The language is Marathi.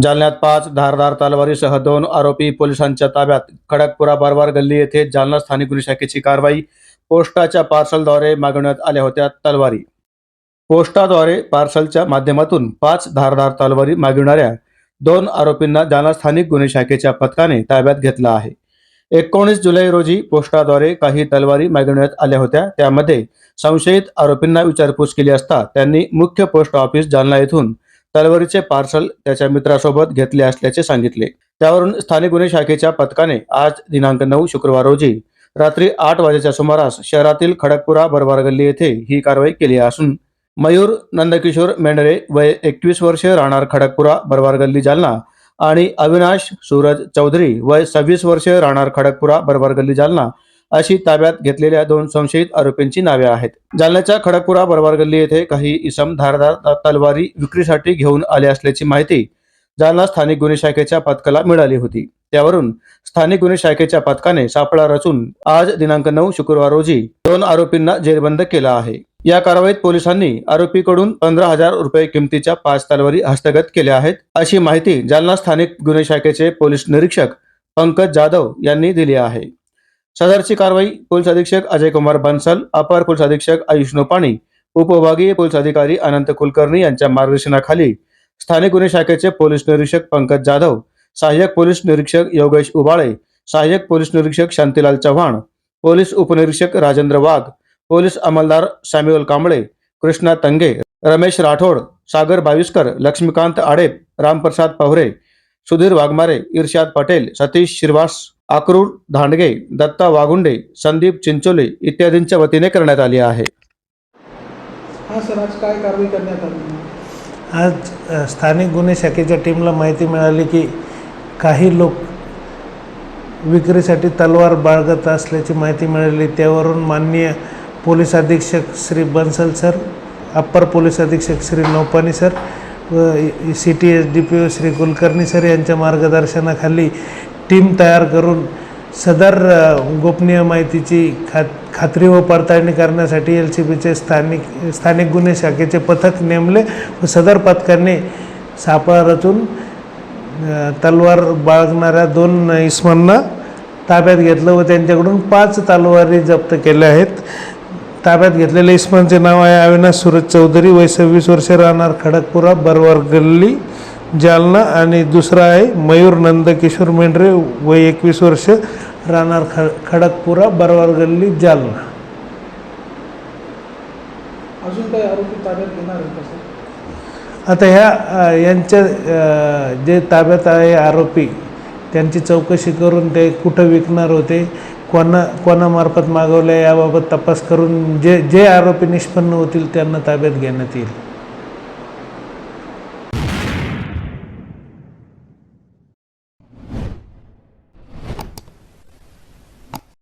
जालन्यात पाच धारदार तलवारीसह दोन आरोपी पोलिसांच्या ताब्यात. खडकपुरा बारवार गल्ली येथे जालना स्थानिक गुन्हे शाखेची कारवाई पोस्टाच्या पार्सलद्वारे मागवण्यात आल्या होत्या तलवारी. पोस्टाद्वारे पार्सलच्या माध्यमातून पाच धारदार तलवारी मागविणाऱ्या दोन आरोपींना जालना स्थानिक गुन्हे शाखेच्या पथकाने ताब्यात घेतला आहे. एकोणीस जुलै रोजी पोस्टाद्वारे काही तलवारी मागविण्यात आल्या होत्या. त्यामध्ये संशयित आरोपींना विचारपूस केली असता त्यांनी मुख्य पोस्ट ऑफिस जालना येथून तलवारीचे पार्सल त्याच्या मित्रासोबत घेतले असल्याचे सांगितले. त्यावरून स्थानिक गुन्हे शाखेच्या पथकाने आज दिनांक नऊ शुक्रवार रोजी रात्री आठ वाजेच्या सुमारास शहरातील खडकपुरा बरबार गल्ली येथे ही कारवाई केली असून मयूर नंदकिशोर मेंढरे वय एकवीस वर्ष राहणार खडकपुरा बरबार गल्ली जालना आणि अविनाश सूरज चौधरी वय सव्वीस वर्ष राहणार खडकपुरा बरबार गल्ली जालना अशी ताब्यात घेतलेल्या दोन संशयित आरोपींची नावे आहेत. जालन्याच्या खडकपुरा बरबार गल्ली येथे काही इसम धारदार तलवारी विक्रीसाठी घेऊन आले असल्याची माहिती जालना स्थानिक गुन्हे शाखेच्या पथकाला मिळाली होती. त्यावरून स्थानिक गुन्हे शाखेच्या पथकाने सापळा रचून आज दिनांक नऊ शुक्रवार रोजी दोन आरोपींना जेरबंद केला आहे. या कारवाईत पोलिसांनी आरोपीकडून पंधरा हजार रुपये किमतीच्या पाच तलवारी हस्तगत केल्या आहेत. अशी माहिती जालना स्थानिक गुन्हे शाखेचे पोलीस निरीक्षक पंकज जाधव यांनी दिली आहे. सदरची कारवाई पोलीस अधीक्षक अजय कुमार बन्सल अपर पोलीस अधीक्षक आयुष नोपाणी उपविभागीय पोलीस अधिकारी अनंत कुलकर्णी यांच्या मार्गदर्शनाखाली स्थानिक गुन्हे शाखेचे पोलीस निरीक्षक पंकज जाधव सहाय्यक पोलीस निरीक्षक योगेश उबाळे सहाय्यक पोलीस निरीक्षक शांतीलाल चव्हाण पोलीस उपनिरीक्षक राजेंद्र वाघ पोलीस अंमलदार सॅम्युअल कांबळे कृष्णा तंगे रमेश राठोड सागर बाविस्कर लक्ष्मीकांत आडेप रामप्रसाद पवरे सुधीर वाघमारे इर्शाद पटेल सतीश श्रीवास आक्रूर धांडगे दत्ता वाघुंडे संदीप चिंचोले इत्यादींच्या वतीने करण्यात आली आहे. हां सर आज काय कारवाई करण्यात आली? आज अ, स्थानिक गुन्हे शाखेच्या टीमला माहिती मिळाली की काही लोक विक्रीसाठी तलवार बाळगत असल्याची माहिती मिळाली. त्यावरून माननीय पोलीस अधीक्षक श्री बन्सल सर अप्पर पोलीस अधीक्षक श्री नौपानी सर व C T S D P O Shri Kulkarni sir यांच्या मार्गदर्शनाखाली टीम तयार करून सदर गोपनीय माहितीची खात खात्री व पडताळणी करण्यासाठी एल सी बीचे स्थानिक स्थानिक गुन्हे शाखेचे पथक नेमले व सदर पथकाने सापळा रचून तलवार बाळगणाऱ्या दोन इसमांना ताब्यात घेतलं व त्यांच्याकडून पाच तलवारी जप्त केल्या आहेत. ताब्यात घेतलेल्या इस्मांचे नाव आहे अविनाश सूरज चौधरी वय सव्वीस वर्षे राहणार खडकपुरा बरवार गल्ली जालना आणि दुसरा आहे मयूर नंदकिशोर मेंढरे वय एकवीस वर्ष राहणार ख खडकपुरा बरवार गल्ली जालना. अजून काही आरोपी ताब्यात घेणार आता ह्या यांच्या जे ताब्यात आहे आरोपी त्यांची चौकशी करून ते कुठं विकणार होते कोणा कोणामार्फत मागवल्या याबाबत तपास करून जे जे आरोपी निष्पन्न होतील त्यांना ताब्यात घेण्यात येईल.